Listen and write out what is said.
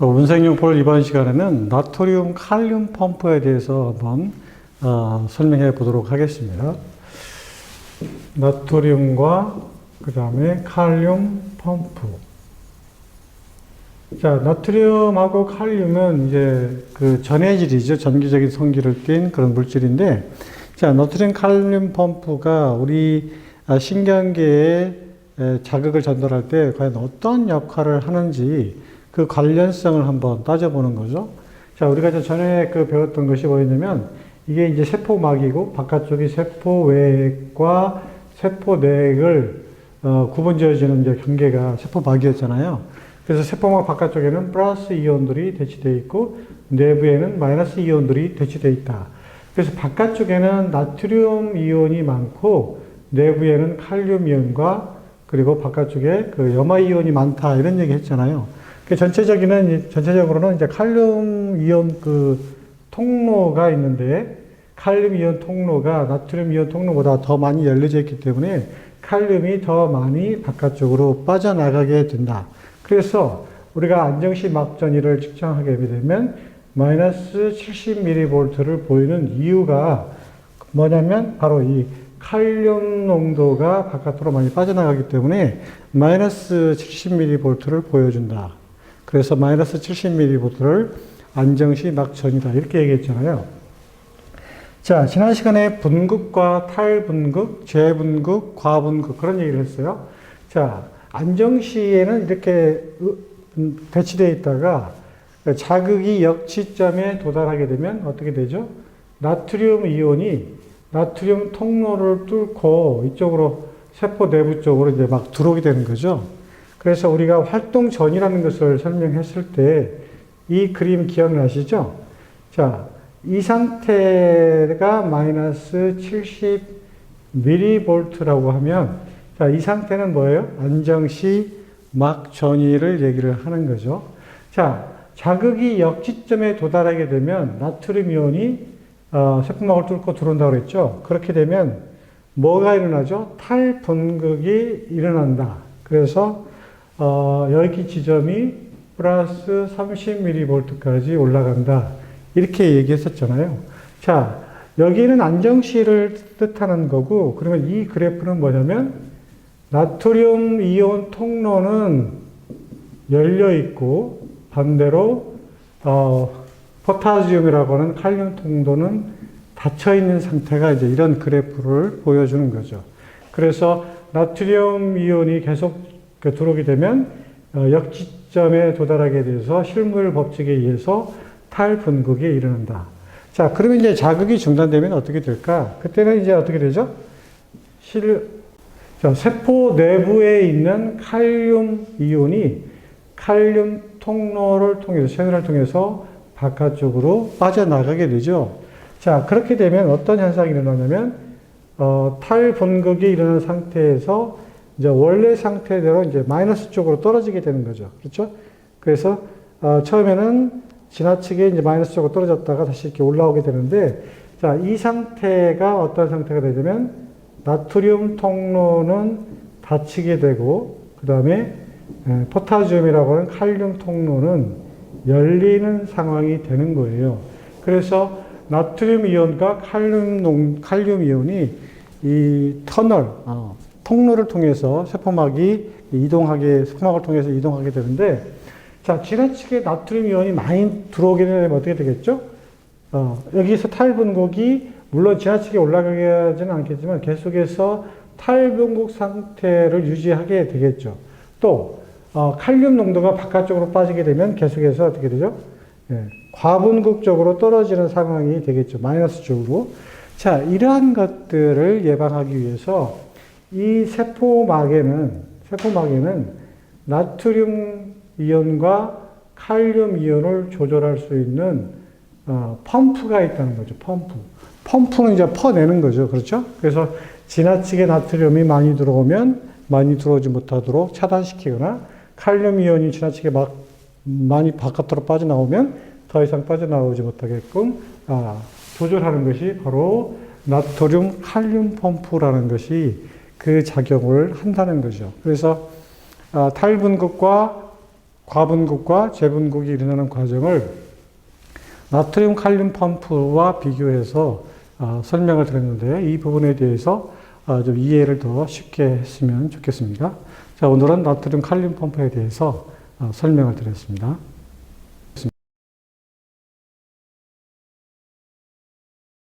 어, 운생용포를 이번 시간에는 나트륨 칼륨 펌프에 대해서 한번 어, 설명해 보도록 하겠습니다. 나트륨과 그 다음에 칼륨 펌프. 자, 나트륨하고 칼륨은 이제 그 전해질이죠. 전기적인 성질을 띤 그런 물질인데, 자, 나트륨 칼륨 펌프가 우리 아, 신경계에 에, 자극을 전달할 때 과연 어떤 역할을 하는지 그 관련성을 한번 따져보는 거죠. 자, 우리가 저 전에 그 배웠던 것이 뭐였냐면 이게 이제 세포막이고 바깥쪽이 세포 외액과 세포 내액을 어, 구분 지어지는 이제 경계가 세포막이었잖아요. 그래서 세포막 바깥쪽에는 플러스 이온들이 대치되어 있고 내부에는 마이너스 이온들이 대치되어 있다. 그래서 바깥쪽에는 나트륨 이온이 많고 내부에는 칼륨 이온과 그리고 바깥쪽에 그 염화 이온이 많다 이런 얘기 했잖아요. 그 전체적인 전체적으로는 이제 칼륨 이온 그 통로가 있는데 칼륨 이온 통로가 나트륨 이온 통로보다 더 많이 열려져 있기 때문에 칼륨이 더 많이 바깥쪽으로 빠져나가게 된다. 그래서 우리가 안정시 막전위를 측정하게 되면 마이너스 70mV를 보이는 이유가 뭐냐면 바로 이 칼륨 농도가 바깥으로 많이 빠져나가기 때문에 마이너스 70mV를 보여준다. 그래서 마이너스 70mV를 안정시 막전이다. 이렇게 얘기했잖아요. 자, 지난 시간에 분극과 탈분극, 재분극, 과분극 그런 얘기를 했어요. 자, 안정시에는 이렇게 음, 배치되어 있다가 자극이 역치점에 도달하게 되면 어떻게 되죠? 나트륨 이온이 나트륨 통로를 뚫고 이쪽으로 세포 내부 쪽으로 이제 막 들어오게 되는 거죠. 그래서 우리가 활동 전이라는 것을 설명했을 때 이 그림 기억나시죠? 자, 이 상태가 마이너스 70mV라고 하면 자, 이 상태는 뭐예요? 안정시 막 전이를 얘기를 하는 거죠. 자, 자극이 역지점에 도달하게 되면 나트륨 이온이 어, 세포막을 뚫고 들어온다고 그랬죠. 그렇게 되면 뭐가 일어나죠? 탈분극이 일어난다. 그래서 어, 여기 지점이 플러스 30mV까지 올라간다. 이렇게 얘기했었잖아요. 자, 여기는 안정시를 뜻하는 거고, 그러면 이 그래프는 뭐냐면, 나트륨 이온 통로는 열려 있고, 반대로, 어, 포타지움이라고 하는 칼륨 통로는 닫혀 있는 상태가 이제 이런 그래프를 보여주는 거죠. 그래서 나트륨 이온이 계속 들어오게 되면 어, 역지점에 도달하게 돼서 실물 법칙에 의해서 탈분극에 이르는다. 자, 그러면 이제 자극이 중단되면 어떻게 될까? 그때는 이제 어떻게 되죠? 실, 자, 세포 내부에 있는 칼륨 이온이 칼륨 통로를 통해서, 채널을 통해서 바깥쪽으로 빠져나가게 되죠. 자, 그렇게 되면 어떤 현상이 일어나냐면, 어, 탈분극이 일어난 상태에서 이제 원래 상태대로 이제 마이너스 쪽으로 떨어지게 되는 거죠. 그렇죠? 그래서 어, 처음에는 지나치게 이제 마이너스 쪽으로 떨어졌다가 다시 이렇게 올라오게 되는데 자, 이 상태가 어떤 상태가 되냐면 나트륨 통로는 닫히게 되고 그다음에 포타지움이라고 하는 칼륨 통로는 열리는 상황이 되는 거예요. 그래서 나트륨 이온과 칼륨 농, 칼륨 이온이 이 터널, 어, 통로를 통해서 세포막이 이동하게, 세포막을 통해서 이동하게 되는데, 자, 지나치게 나트륨 이온이 많이 들어오게 되면 어떻게 되겠죠? 어, 여기서 탈분곡이 물론 지나치게 올라가게 하지는 않겠지만 계속해서 탈분곡 상태를 유지하게 되겠죠. 또, 어, 칼륨 농도가 바깥쪽으로 빠지게 되면 계속해서 어떻게 되죠? 예, 과분극 쪽으로 떨어지는 상황이 되겠죠. 마이너스 쪽으로. 자, 이러한 것들을 예방하기 위해서 이 세포막에는, 세포막에는 나트륨 이온과 칼륨 이온을 조절할 수 있는 어, 펌프가 있다는 거죠. 펌프. 펌프는 이제 퍼내는 거죠. 그렇죠? 그래서 지나치게 나트륨이 많이 들어오면 많이 들어오지 못하도록 차단시키거나 칼륨 이온이 지나치게 막 많이 바깥으로 빠져나오면 더 이상 빠져나오지 못하게끔 아, 조절하는 것이 바로 나트륨 칼륨 펌프라는 것이 그 작용을 한다는 거죠. 그래서 아, 탈분극과 과분국과 재분국이 일어나는 과정을 나트륨 칼륨 펌프와 비교해서 아, 설명을 드렸는데 이 부분에 대해서 아, 좀 이해를 더 쉽게 했으면 좋겠습니다. 자, 오늘은 나트륨 칼륨 펌프에 대해서 아, 설명을 드렸습니다.